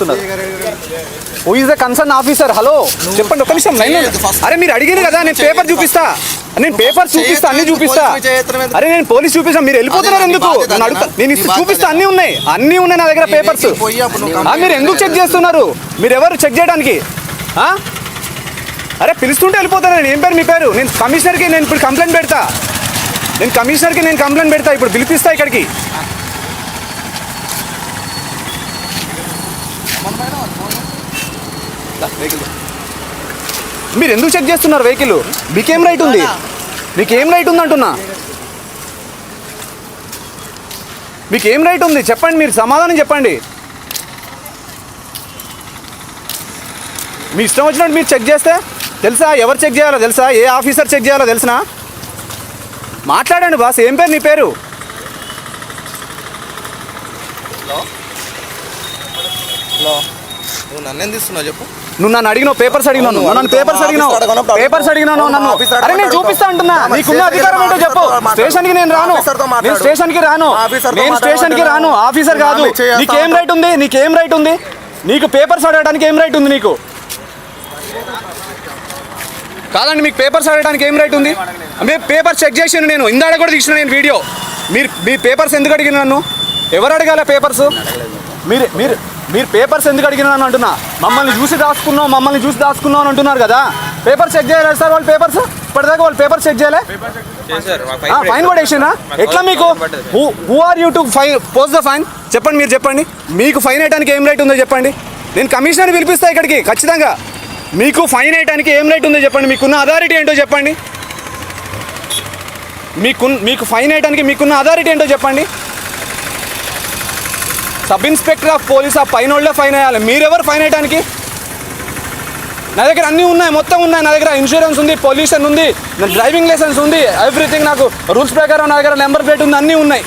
చేస్తున్నారు. Who is the concern officer hello చెప్పండి ఒక నిమిషం లైన్ అరే మీరు అడిగారు కదా నేను పేపర్ చూపిస్తా. నేను పేపర్ చూపిస్తా అన్ని చూపిస్తా. అరే నేను పోలీస్ చూపిస్తా మీరు వెళ్ళిపోతున్నారు ఎందుకు? నన్ను అడుగుతా నేను ఇస్తే చూపిస్తా అన్ని ఉన్నాయి. అన్ని ఉన్నాయి నా దగ్గర పేపర్స్ మీరు ఎందుకు చెక్ చేస్తున్నారు? మీరు ఎవరు చెక్ చేయడానికి? అరే పిలుస్తుంటే వెళ్ళిపోతాను నేను. ఏం పేరు మీ పేరు? నేను కమిషనర్కి నేను ఇప్పుడు కంప్లైంట్ పెడతా. నేను కమిషనర్కి నేను కంప్లైంట్ పెడతా ఇప్పుడు పిలిపిస్తా ఇక్కడికి. మీరు ఎందుకు చెక్ చేస్తున్నారు వెహికల్ మీకేం రైట్ ఉంది? మీకేం రైట్ ఉంది అంటున్నా? మీకేం రైట్ ఉంది? చెప్పండి మీరు సమాధానం చెప్పండి. మీ ఇష్టం వచ్చినట్టు మీరు చెక్ చేస్తే తెలుసా? ఎవరు చెక్ చేయాలో తెలుసా? ఏ ఆఫీసర్ చెక్ చేయాలో తెలుసునా? మాట్లాడండి బాస్ ఏం పేరు నీ పేరు? హలో. నువ్వు నన్ను ఎందుకు తీస్తున్నావు చెప్పు. నువ్వు నన్ను అడిగినావు పేపర్స్ అడిగినావు నువ్వు. నన్ను పేపర్స్ అడిగినావు. పేపర్స్ అడిగినావు నన్ను అరే నేను చూపిస్తా అంటున్నా నీకున్న అధికారం ఏంటో చెప్పు. స్టేషన్కి నేను రాను. నేను స్టేషన్కి రాను. నేను స్టేషన్కి రాను. ఆఫీసర్ కాదు. నీకేం రైట్ ఉంది? నీకేం రైట్ ఉంది? నీకు పేపర్స్ అడగడానికి ఏం రైట్ ఉంది నీకు? కాదండి మీకు పేపర్స్ అడగడానికి ఏం రైట్ ఉంది? మీరు పేపర్ చెక్ చేసాను నేను. ఇందాడ కూడా తీసిన నేను వీడియో మీరు మీ పేపర్స్ ఎందుకు అడిగిన నన్ను? ఎవరు అడగాల పేపర్స్? మీరు మీరు మీరు పేపర్స్ ఎందుకు అడిగిన నన్ను అంటున్నా? మమ్మల్ని చూసి దాచుకున్నాం మమ్మల్ని చూసి దాచుకున్నాం అని అంటున్నారు కదా? పేపర్స్ చెక్ చేయలేదు సార్ వాళ్ళు పేపర్స్? ఇప్పటిదాకా వాళ్ళు పేపర్స్ చెక్ చేయలే? ఫైన్ కూడా వేసినా ఎట్లా మీకు? Who who are you to fine post the fine చెప్పండి మీరు చెప్పండి. మీకు ఫైన్ వేయడానికి ఏం రైట్ ఉందో చెప్పండి. నేను కమిషనర్ పిలిపిస్తా ఇక్కడికి ఖచ్చితంగా. మీకు ఫైన్ వేయడానికి ఏం రైట్ ఉందో చెప్పండి. మీకున్న అథారిటీ ఏంటో చెప్పండి. మీకు మీకు ఫైన్ వేయడానికి మీకున్న అథారిటీ ఏంటో చెప్పండి. సబ్ ఇన్స్పెక్టర్ ఆఫ్ పోలీస్ ఆ పైన వాళ్ళే ఫైన్ వేయాలి. మీరెవరు ఫైన్ వేయడానికి నా దగ్గర అన్నీ ఉన్నాయి మొత్తం ఉన్నాయి. నా దగ్గర ఇన్సూరెన్స్ ఉంది పొల్యూషన్ ఉంది నా డ్రైవింగ్ లైసెన్స్ ఉంది ఎవ్రీథింగ్ నాకు రూల్స్ ప్రకారం నా దగ్గర నెంబర్ ప్లేట్ ఉంది అన్నీ ఉన్నాయి.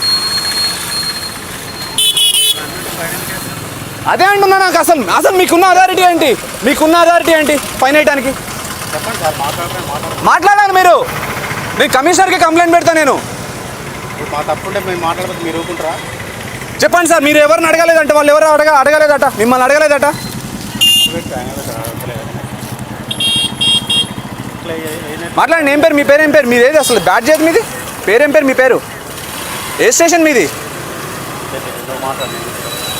అదే అంటున్నా నాకు అసలు. అసలు మీకున్న అథారిటీ ఏంటి? మీకున్న అథారిటీ ఏంటి ఫైన్ వేయడానికి మాట్లాడాలి మీరు. నేను కమిషనర్కి కంప్లైంట్ పెడతా నేను. మా తప్పుంటే మేము మాట్లాడకపోతే మీరు ఊరుకుంటారా? చెప్పండి సార్ మీరు ఎవరిని అడగలేదంట? వాళ్ళు ఎవరు అడగ అడగలేదట? మిమ్మల్ని అడగలేదట? మాట్లాడండి ఏం పేరు? మీ పేరు ఏం పేరు? మీది ఏది అసలు? బ్యాట్ చేతి మీది? పేరేం పేరు? మీ పేరు? ఏ స్టేషన్ మీది? మాట్లాడండి